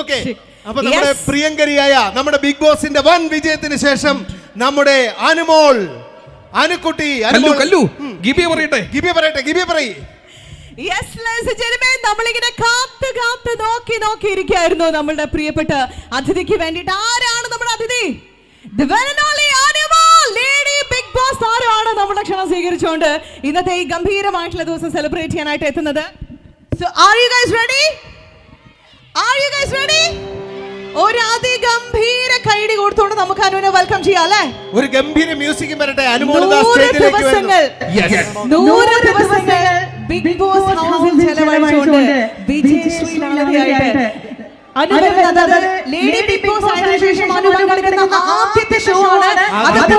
Okay അപ്പൊ നമ്മുടെ പ്രിയങ്കരിയായ നമ്മുടെ ബിഗ് ബോസിന്റെ വൻ വിജയത്തിന് ശേഷം നമ്മുടെ അനുമോൾ അനുക്കുട്ടി കല്ലു കല്ലു. ഗിബി പറയട്ടെ. ഗിബി പറയട്ടെ ഗിബി പറയ്. നമ്മളിങ്ങനെ കാത്ത് കാത്ത് നോക്കി നോക്കി ഇരിക്കുകയായിരുന്നു നമ്മളുടെ പ്രിയപ്പെട്ട അതിഥിക്ക് വേണ്ടിട്ട് ആരാണ് നമ്മുടെ അതിഥി? Animal, Lady Big Boss. നമ്മുടെ ക്ഷണം സ്വീകരിച്ചുകൊണ്ട് ഇന്നത്തെ ഈ ഗംഭീരമായിട്ടുള്ള ദിവസം സെലിബ്രേറ്റ് ചെയ്യാനായിട്ട് എത്തുന്നത്? So are you guys ready അതിഗംഭീര കൊടുത്തോണ്ട് കൊടുത്തുകൊണ്ട് നമുക്ക് അനുവിനെ വെൽക്കം ചെയ്യാം അല്ലേ? ഒരു ഗംഭീര മ്യൂസിക് വരട്ടെ. നൂറ് സ്റ്റേജിലേക്ക് ദിവസങ്ങൾ. ബിഗ് ബോസ് ഹൗസിൽ ചെലവഴിച്ചുകൊണ്ട് വിജയശ്രീലാളിതയായിട്ട് അനുഭവം ലേഡി ബിഗ് ബോസ് ആയതിനു ശേഷം അനുഭവം കളിക്കുന്ന ആദ്യത്തെ ഷോ ആണ്. അത്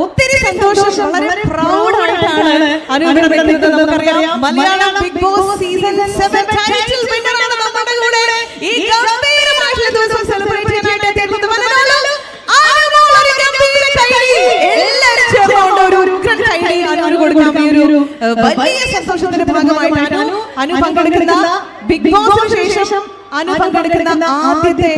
ഒത്തിരി സന്തോഷം. വളരെ പ്രൗഡ് ആയിട്ടാണ് നമുക്കറിയാം Malayalam Bigg Boss season 7 title winner ആണ് നമ്മുടെ കൂടെ. ഈ ഗംഭീരമായിട്ടുള്ള ദിവസം സെലിബ്രേറ്റ് ചെയ്യാനായിട്ട് എത്തിയിട്ടുള്ളത് മലയാളം ഒരു ഗംഭീര കൈയടി എല്ലാവരും ചേർന്നുകൊണ്ട് ഒരു ഉഗ്രൻ കൊടുക്കാം ഈ ഒരു വലിയ സന്തോഷത്തിന്റെ ഭാഗമായിട്ടാണ് അനു അനു പങ്കെടുക്കുന്ന ബിഗ് ബോസിന് ശേഷം അനു പങ്കെടുക്കുന്ന ആദ്യത്തെ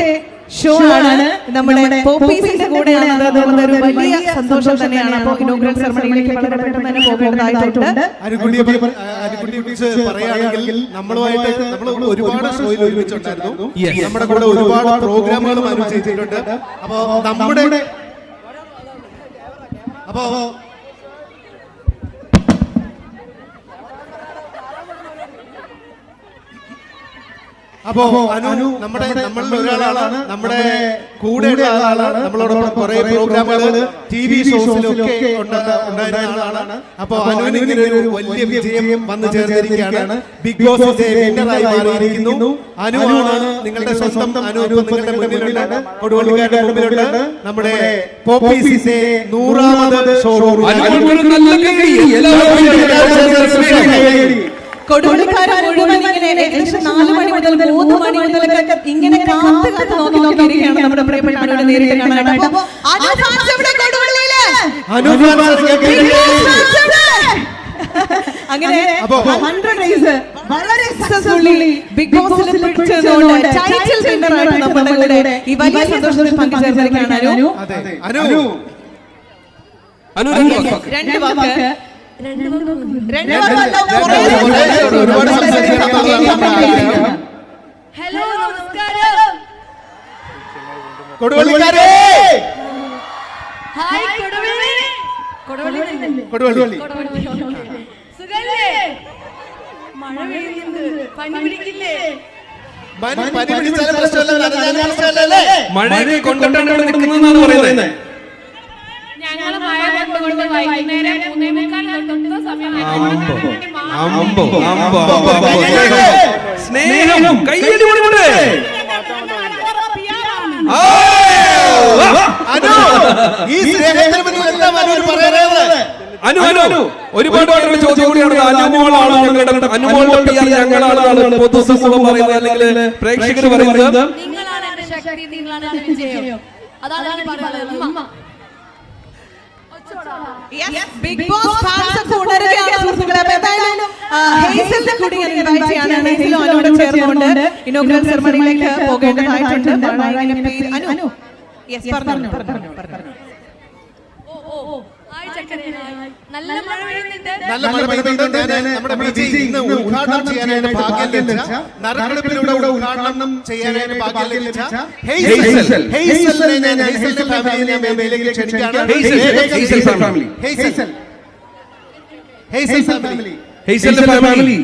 ഷോ ആണ് നമ്മുടെ പോപ്പീസിന്റെ കൂടെയാണ് ഒരു വലിയ സന്തോഷം തന്നെയാണ് അപ്പോൾ ഇനോഗ്രൽ സെറമണിയിലേക്ക് വളരെ പെട്ടെന്ന് തന്നെ പോകേണ്ടതായിട്ടുണ്ട് പറയുകയാണെങ്കിൽ നമ്മളുമായിട്ട് നമ്മൾ ഒരുപാട് ഷോയിൽ ഒരുമിച്ചുണ്ടായിരുന്നു. Yes. നമ്മുടെ കൂടെ ഒരുപാട് പ്രോഗ്രാമുകളും അനു ചെയ്തിട്ടുണ്ട് അപ്പോ നമ്മുടെ അപ്പോ അപ്പോ അനു നമ്മുടെ നമ്മളിൽ ഒരാളാണ് നമ്മുടെ കൂടെയുള്ള ആളാണ് നമ്മളോടൊപ്പം കുറെ പ്രോഗ്രാമുകൾ ടി വി ഷോസിലൊക്കെ ഉണ്ടായിരുന്ന ആളാണ്. അപ്പോ അനുവിന് ഇങ്ങനെ ഒരു വലിയ വിജയം വന്നു ചേർന്നിരിക്കുകയാണ്. ബിഗ് ബോസ് വിന്നറായി മാറിയിരിക്കുന്നു. അനുവാണ് നിങ്ങളുടെ സ്വന്തം അനു നിങ്ങളുടെ മുന്നിലുണ്ട്. കൊടുവള്ളിക്കാരുടെ മുമ്പിലുണ്ട് നമ്മുടെ പോപ്പീസിന്റെ നൂറാമത് ഷോറൂം മുഴുവൻ ഇങ്ങനെ ഏകദേശം നാല് മണി മുതൽ മൂന്ന് മണി മുതലൊക്കെ ഇങ്ങനെ കാത്ത് കാത്ത് നോക്കി ഇരിക്കുകയാണ് നമ്മുടെ പ്രിയപ്പെട്ട അനുവിനെ നേരിട്ട് കാണാനായിട്ട്? അങ്ങനെ ഹൺഡ്രഡ് റേസ് വളരെ സക്സസ്ഫുള്ളി ബിഗ് ബോസിൽ പിടിച്ചതുകൊണ്ട് ടൈറ്റിൽ നമ്മുടെ കൂടെ ഈ വലിയ സന്തോഷത്തിൽ പങ്കുചേർന്നിരിക്കുകയാണ് അനു. അനു. അനു. രണ്ട് വാക്ക്. ഹലോ നമസ്കാരം. കൊടുവള്ളിക്കാരെ! ഹായ് കൊടുവള്ളി. കൊടുവള്ളി. കൊടുവള്ളി. സുഖല്ലേ? മഴ പെയ്യുന്നുണ്ട്. പനി പിടിക്കില്ലേ? കൊണ്ടിട്ടാണ് ഇവിടെ നിൽക്കുന്നതെന്നാണ് പറയുന്നത്. ഞങ്ങൾ മഴ കൊണ്ടുകൊണ്ട് വൈകുന്നേരം മൂന്നേ മുക്കാൽ തൊട്ട് സമയം സ്നേഹം കയ്യടി. അനു ഈ സ്നേഹത്തിന് മുന്നിൽ എന്താ മനു പറയാനുള്ളത് അനു അനു ഒരുപാട് ആളുകൾ ചോദ്യം കൂടിയാണ് അനുമോളാണ് ഞങ്ങളുടെ അനുമോളുടെ PR ഞങ്ങളാണ് പൊതുസമൂഹം പറയുന്നത് അല്ലെങ്കിൽ പ്രേക്ഷകർ പറയുന്നത് നിങ്ങളാണ് എന്റെ ശക്തി നിങ്ങളാണ് വിജയം അതാണ് എനിക്ക് പറയാനുള്ളത് ബിഗ് ബോസ് ഫാൻസ് ഒക്കെ ഉണരുകയാണ് സുഹൃത്തുക്കളെ. അപ്പൊ എന്തായാലും ഹേസലിനെ കൂടി ഞാൻ ഇൻവൈറ്റ് ചെയ്യാണ്. ഹേസലും അനുവിടെ ചേർന്നുകൊണ്ട് ഇനോഗ്രൽ സെറമണിയിലേക്ക് പോകേണ്ടതായിട്ടുണ്ട് അനു യെസ് പറഞ്ഞു പറഞ്ഞു പറഞ്ഞു ഓ ഓ ഹായ് ചക്കരെ ഹായ്. നല്ല മഴ പെയ്യുന്നുണ്ട് നല്ല മഴ ഞാൻ നമ്മുടെ വിജയ് ഇന്ന് ഉദ്ഘാടനം ചെയ്യാനായിട്ട് ഭാഗ്യം ലഭിച്ച നറുക്കെടുപ്പിലൂടെ ഉദ്ഘാടനം ചെയ്യാനായിട്ട് ഭാഗ്യം ലഭിച്ച ഹെയ്സൽ. ഹെയ്സലിനെ ഞാൻ ഹെയ്സലിന്റെ ഫാമിലിനെ വേദിയിലേക്ക് ക്ഷണിക്കുകയാണ്. Hazel, Hazel family. Hazel Hazel family ഹെയ്സലിന്റെ family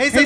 hazel